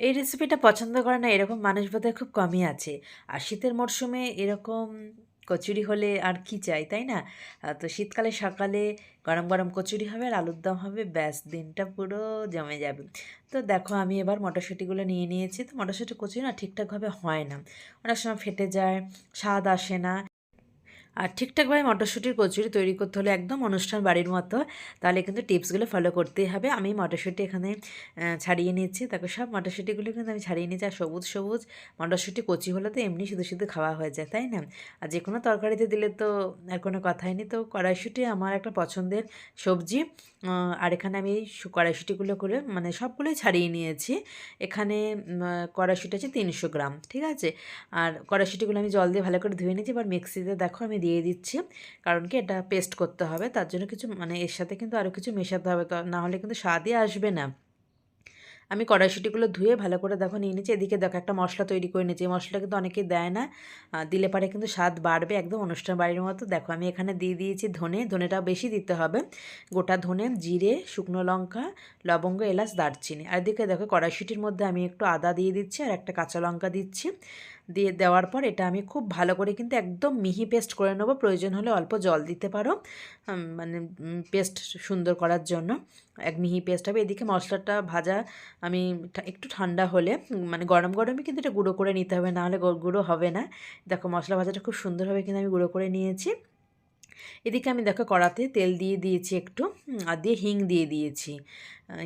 এই রেসিপিটা পছন্দ করে না, এরকম মানুষ বোধহয় খুব কমই আছে। আর শীতের মরশুমে এরকম কচুরি হলে আর কি চাই, তাই না? তো শীতকালে সকালে গরম গরম কচুরি হবে আর আলুর দম হবে, ব্যাস, দিনটা পুরো জমে যাবে। তো দেখো, আমি এবার মটরশুঁটিগুলো নিয়ে নিয়েছি। তো মটরশুঁটি কচুরি না ঠিকঠাকভাবে হয় না। অনেক সময় ফেটে যায়, স্বাদ আসে না। আর ঠিকঠাকভাবে মটরশুঁটির কচুরি তৈরি করতে হলে একদম অনুষ্ঠান বাড়ির মতো। তাহলে কিন্তু টিপসগুলো ফলো করতেই হবে। আমি মটরশুঁটি এখানে ছাড়িয়ে নিচ্ছি তারপর সব মটরশুঁটিগুলো কিন্তু আমি ছাড়িয়ে নিচ্ছি আর সবুজ সবুজ মটরশুঁটি কচি হলে তো এমনি শুধু শুধু খাওয়া হয়ে যায়, তাই না? আর যে কোনো তরকারিতে দিলে তো আর কোনো কথাই নেই। তো কড়াইশুঁটি আমার একটা পছন্দের সবজি। আর এখানে আমি কড়াইশুঁটিগুলো করে মানে সবগুলোই ছাড়িয়ে নিয়েছি। এখানে কড়াইশুঁটি আছে তিনশো গ্রাম, ঠিক আছে? আর কড়াইশুঁটিগুলো আমি জল দিয়ে ভালো করে ধুয়ে নিয়েছি। এবার মিক্সিতে দেখো আমি দিয়ে দিচ্ছি। কারণ কি এটা পেস্ট করতে হবে। তার জন্য কিছু মানে এর সাথে কিন্তু আরও কিছু মেশাতে হবে। না হলে কিন্তু স্বাদই আসবে না। আমি কড়াইশুঁটিগুলো ধুয়ে ভালো করে দেখো নিয়ে নিচ্ছি। এদিকে দেখো একটা মশলা তৈরি করে নিয়েছি। এই মশলা কিন্তু অনেকেই দেয় না। দিলে পারে কিন্তু স্বাদ বাড়বে একদম অনুষ্ঠান বাড়ির মতো। দেখো আমি এখানে দিয়ে দিয়েছি ধনে। ধনেটা বেশি দিতে হবে। গোটা ধনে, জিরে, শুকনো লঙ্কা, লবঙ্গ, এলাচ, দারচিনি। আর এদিকে দেখো কড়াইশুঁটির মধ্যে আমি একটু আদা দিয়ে দিচ্ছি আর একটা কাঁচা লঙ্কা দিচ্ছি। দিয়ে দেওয়ার পর এটা আমি খুব ভালো করে কিন্তু একদম মিহি পেস্ট করে নেব। প্রয়োজন হলে অল্প জল দিতে পারো। মানে পেস্ট সুন্দর করার জন্য। এক মিহি পেস্ট হবে। এদিকে মশলাটা ভাজা আমি একটু ঠান্ডা হলে মানে গরম গরমই কিন্তু এটা গুঁড়ো করে নিতে হবে। না হলে গুঁড়ো হবে না। দেখো মশলা ভাজাটা খুব সুন্দরভাবে কিন্তু আমি গুঁড়ো করে নিয়েছি। এদিকে আমি দেখো কড়াতে তেল দিয়ে দিয়েছি একটু আর দিয়ে হিং দিয়ে দিয়েছি।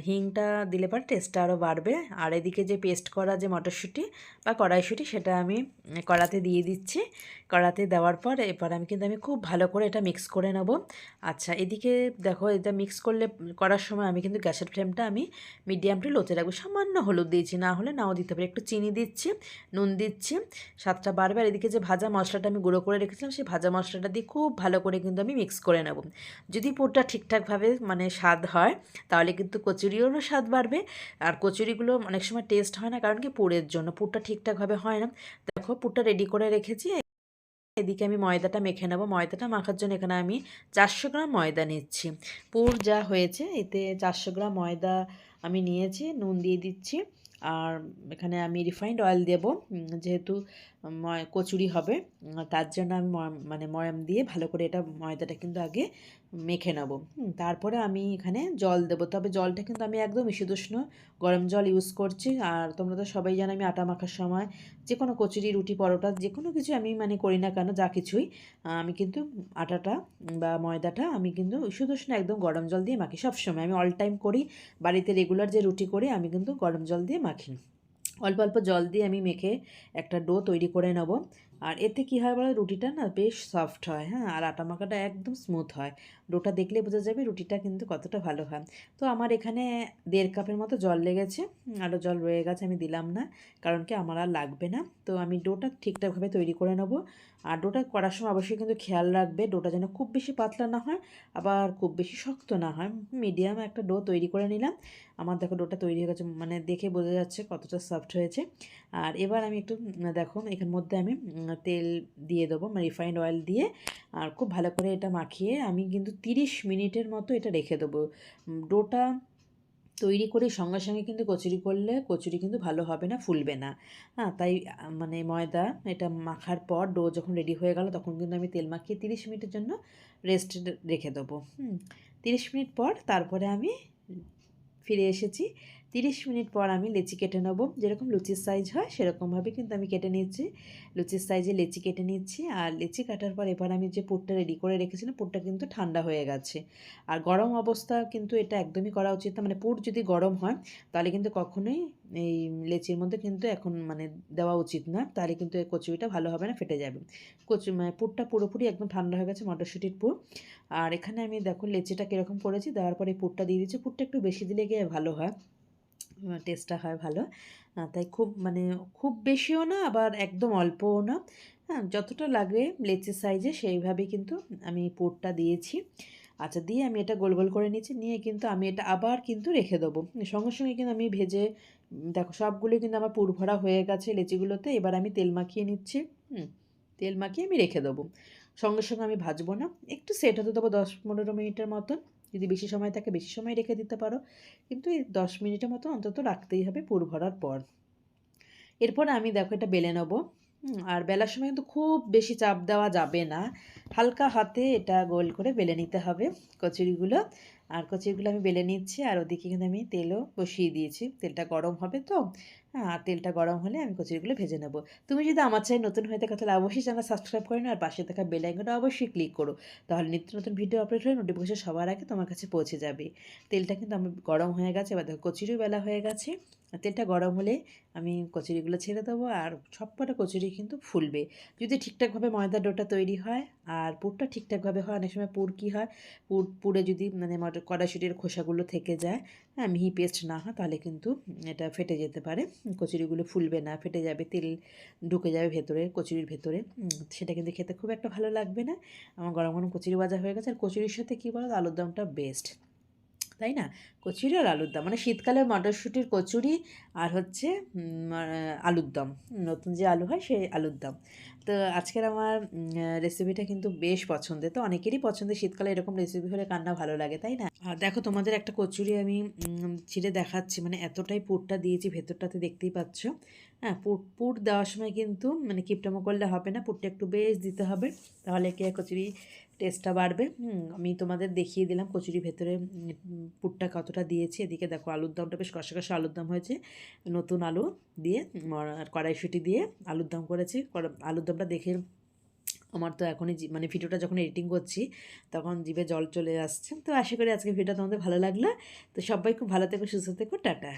হিংটা দিলে পরে টেস্টটা আরও বাড়বে। আর এদিকে যে পেস্ট করা যে মটরশুঁটি বা কড়াইশুঁটি, সেটা আমি কড়াতে দিয়ে দিচ্ছি। কড়াতে দেওয়ার পর এরপর আমি কিন্তু আমি খুব ভালো করে এটা মিক্স করে নেব। আচ্ছা এদিকে দেখো এটা মিক্স করলে, করার সময় আমি কিন্তু গ্যাসের ফ্লেমটা আমি মিডিয়াম টু লোতে রাখব। সামান্য হলুদ দিয়েছি, না হলে নাও দিতে পারি। একটু চিনি দিচ্ছি, নুন দিচ্ছি, স্বাদটা বাড়বে। আর এদিকে যে ভাজা মশলাটা আমি গুঁড়ো করে রেখেছিলাম, সেই ভাজা মশলাটা দিয়ে খুব ভালো করে কিন্তু আমি মিক্স করে নেব। যদি পুরটা ঠিকঠাকভাবে মানে স্বাদ হয়, তাহলে কিন্তু কচুরিরও স্বাদ বাড়বে। আর কচুরিগুলো অনেক সময় টেস্ট হয় না, কারণ কি পুরের জন্য, পুরটা ঠিকঠাকভাবে হয় না। দেখো, পুরটা রেডি করে রেখেছি। এদিকে আমি ময়দাটা মেখে নেব। ময়দাটা মাখার জন্য এখানে আমি চারশো গ্রাম ময়দা নিচ্ছি। পুর যা হয়েছে, এতে চারশো গ্রাম ময়দা আমি নিয়েছি, নুন দিয়ে দিচ্ছি। আর এখানে আমি রিফাইন্ড অয়েল দেব যেহেতু কচুরি হবে। তার জন্য আমি মানে ময়াম দিয়ে ভালো করে এটা ময়দাটা কিন্তু আগে মেখে নেব। তারপরে আমি এখানে জল দেবো। তবে জলটা কিন্তু আমি একদম ইসুদুষ্ণ গরম জল ইউজ করছি। আর তোমরা তো সবাই জানো আমি আটা মাখার সময় যে কোনো কচুরি, রুটি, পরোটা যে কোনো কিছু আমি মানে করি না কেন, যা কিছুই আমি কিন্তু আটাটা বা ময়দাটা আমি কিন্তু শুধু একদম গরম জল দিয়ে মাখি সবসময়। আমি অল টাইম করি, বাড়িতে রেগুলার যে রুটি করি আমি কিন্তু গরম জল দিয়ে মাখি। অল্প অল্প জল দিয়ে আমি মেখে একটা ডো তৈরি করে নেব। আর এতে কী হয় বলো, রুটিটা না বেশ সফট হয় হ্যাঁ? আর আটা মাখাটা একদম স্মুথ হয়। ডোটা দেখলে বোঝা যাবে রুটিটা কিন্তু কতটা ভালো হয়। তো আমার এখানে দেড় কাপের মতো জল লেগেছে আরও জল রয়ে গেছে আমি দিলাম না, কারণ কি আমার আর লাগবে না। তো আমি ডোটা ঠিকঠাকভাবে তৈরি করে নেব। আর ডোটা করার সময় অবশ্যই কিন্তু খেয়াল রাখবে, ডোটা যেন খুব বেশি পাতলা না হয়, আবার খুব বেশি শক্ত না হয়। মিডিয়াম একটা ডো তৈরি করে নিলাম। আমার দেখো ডোটা তৈরি হয়ে গেছে মানে দেখে বোঝা যাচ্ছে কতটা সফট হয়েছে। আর এবার আমি একটু দেখো, এখানের মধ্যে আমি তেল দিয়ে দেবো মানে রিফাইন্ড অয়েল দিয়ে। আর খুব ভালো করে এটা মাখিয়ে আমি কিন্তু তিরিশ মিনিটের মতো এটা রেখে দেবো। ডোটা তৈরি করে সঙ্গে সঙ্গে কিন্তু কচুরি করলে কচুরি কিন্তু ভালো হবে না, ফুলবে না। হ্যাঁ তাই মানে ময়দা এটা মাখার পর ডো যখন রেডি হয়ে গেল তখন কিন্তু আমি তেল মাখিয়ে তিরিশ মিনিটের জন্য রেস্ট রেখে দেবো। হুম, তিরিশ মিনিট পর তারপরে আমি ফিরে এসেছি। তিরিশ মিনিট পর আমি লেচি কেটে নেব। যেরকম লুচির সাইজ হয়, সেরকমভাবে কিন্তু আমি কেটে নিচ্ছি লুচির সাইজে লেচি কেটে নিচ্ছি আর লেচি কাটার পর এবার আমি যে পুরটা রেডি করে রেখেছিলাম, পুরটা কিন্তু ঠান্ডা হয়ে গেছে। আর গরম অবস্থা কিন্তু এটা একদমই করা উচিত না। মানে পুর যদি গরম হয়, তাহলে কিন্তু কখনোই এই লেচির মধ্যে কিন্তু এখন মানে দেওয়া উচিত না। তাহলে কিন্তু এই কচুরিটা ভালো হবে না, ফেটে যাবে। কচু মানে পুরটা পুরোপুরি একদম ঠান্ডা হয়ে গেছে মটরশুঁটির পুর। আর এখানে আমি দেখো লেচিটা কীরকম করেছি, দেওয়ার পরে পুরটা দিয়ে দিচ্ছি পুরটা একটু বেশি দিলে গিয়ে ভালো হয়। টেস্টটা হয় ভালো। তাই খুব মানে খুব বেশিও না, আবার একদম অল্পও না। হ্যাঁ যতটা লাগে লেচির সাইজে সেইভাবে কিন্তু আমি পুরটা দিয়েছি। আচ্ছা দিয়ে আমি এটা গোল গোল করে নিয়েছি, নিয়ে কিন্তু আমি এটা আবার কিন্তু রেখে দেবো। সঙ্গে সঙ্গে কিন্তু আমি ভেজে দেখো সবগুলো কিন্তু আমার পুর ভরা হয়ে গেছে লেচিগুলোতে, এবার আমি তেল মাখিয়ে নিচ্ছি, হুম, তেল মাখিয়ে আমি রেখে দেবো। সঙ্গে সঙ্গে আমি ভাজবো না, একটু সেট হতে দেবো দশ পনেরো মিনিটের মতন। যদি বেশি সময় থাকে, বেশি সময় রেখে দিতে পারো। কিন্তু এই দশ মিনিটের মতো অন্তত রাখতেই হবে পুর ভরার পর। এরপর আমি দেখো এটা বেলে নেব। আর বেলার সময় কিন্তু খুব বেশি চাপ দেওয়া যাবে না। হালকা হাতে এটা গোল করে বেলে নিতে হবে কচুরিগুলো। আর কচুরিগুলো আমি বেলে নিচ্ছি, আর ওদিকে কিন্তু আমি তেলও বসিয়ে দিয়েছি। তেলটা গরম হবে তো আর তেলটা গরম হলে আমি কচুরিগুলো ভেজে নেব। তুমি যদি আমার চাই নতুন হয়ে থাকে, তাহলে অবশ্যই চ্যানেল সাবস্ক্রাইব করে নাও আর পাশে থাকা বেল আইকনটা অবশ্যই ক্লিক করো। তাহলে নিত্য নতুন ভিডিও আপলোড হলে নোটিফিকেশন সবার আগে তোমার কাছে পৌঁছে যাবে। তেলটা কিন্তু আমার গরম হয়ে গেছে, এবার দেখো কচুরিও বেলা হয়ে গেছে। তেলটা গরম হলে আমি কচুরিগুলো ছেড়ে দেবো আর সবকটা কচুরি কিন্তু ফুলবে। যদি ঠিকঠাকভাবে ময়দার ডোটা তৈরি হয় আর পুরটা ঠিকঠাকভাবে হয়, অনেক সময় পুর কী হয়, পুর, পুরে যদি মানে মটর কড়াইশুটির খোসাগুলো থেকে যায় হ্যাঁ মিহি পেস্ট না হয় তাহলে কিন্তু এটা ফেটে যেতে পারে। কচুরিগুলো ফুলবে না, ফেটে যাবে, তেল ঢুকে যাবে ভেতরে, কচুরির ভেতরে। সেটা কিন্তু খেতে খুব একটা ভালো লাগবে না। আমার গরম গরম কচুরি ভাজা হয়ে গেছে। আর কচুরির সাথে কী বলো আলুর দমটা বেস্ট তাই না? কচুরি আর আলুর দম। মানে শীতকালে মটরশুঁটির কচুরি আর হচ্ছে আলুর দম। নতুন যে আলু হয়, সেই আলুর দম। তো আজকের আমার রেসিপিটা কিন্তু বেশ পছন্দের। তো অনেকেরই পছন্দের শীতকালে এরকম রেসিপি হলে কান্না ভালো লাগে, তাই না? দেখো তোমাদের একটা কচুরি আমি ছিঁড়ে দেখাচ্ছি। মানে এতটাই পুরটা দিয়েছি, ভেতরটাতে দেখতেই পাচ্ছ। হ্যাঁ পুর পুর দেওয়ার সময় কিন্তু মানে কিপটামো করলে হবে না, পুরটা একটু বেশ দিতে হবে। তাহলে কি কচুরি টেস্টটা বাড়বে। আমি তোমাদের দেখিয়ে দিলাম কচুরি ভেতরে পুরটা কতটা দিয়েছি। এদিকে দেখো আলুর দমটা বেশ কষা কষা আলুর দম হয়েছে। নতুন আলু দিয়ে কড়াইশুঁটি দিয়ে আলুর দম করেছি। আলুর দমটা দেখে আমার তো এখনই মানে ভিডিওটা যখন এডিটিং করছি, তখন জিভে জল চলে আসছে। তো আশা করি আজকে ভিডিওটা তোমাদের ভালো লাগল। তো সবাই খুব ভালো থেকো, সুস্থ থেকো, টাটা।